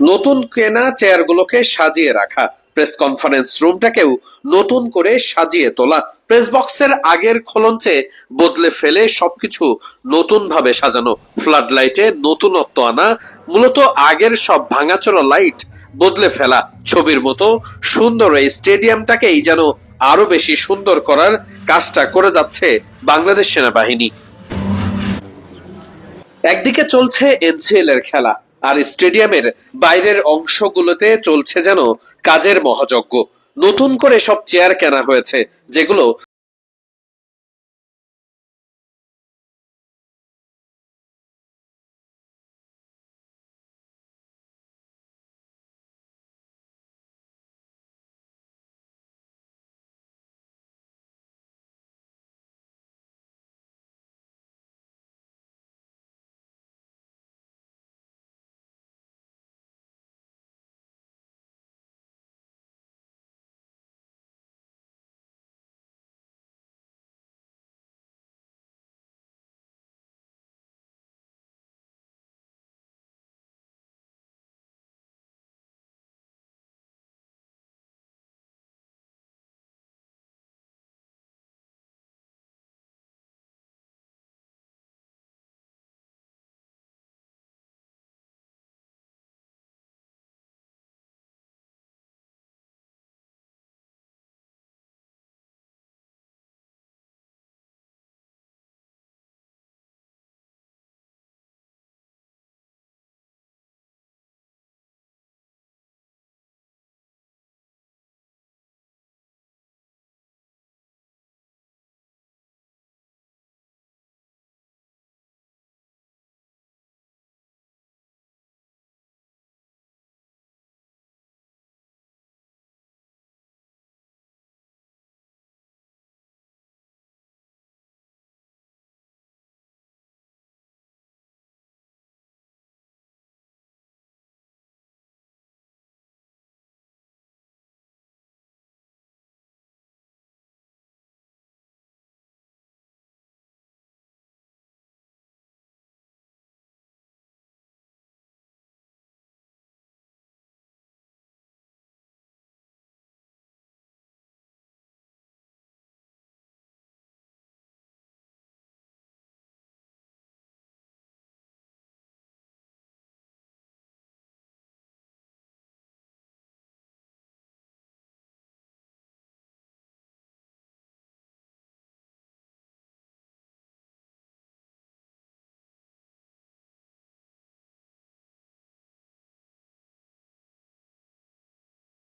নতুন কেনা চেয়ারগুলোকে সাজিয়ে রাখা প্রেস কনফারেন্স রুমটাকেও নতুন করে সাজিয়ে তোলা। প্রেস বক্সের আগের খলঞ্চে বদলে ফেলে সবকিছু নতুন ভাবে সাজানো। ফ্লাড লাইটে নতুনত্ব আনা, মূলত আগের সব ভাঙাচোরা লাইট বদলে ফেলা। ছবির মতো সুন্দর এই স্টেডিয়ামটাকেই যেন আরও বেশি সুন্দর করার কাজটা করে যাচ্ছে বাংলাদেশ সেনাবাহিনী। একদিকে চলছে এনসিএল এর খেলা আর স্টেডিয়ামের বাইরের অংশগুলোতে চলছে যেন কাজের মহাযজ্ঞ। নতুন করে সব চেয়ার কেনা হয়েছে, যেগুলো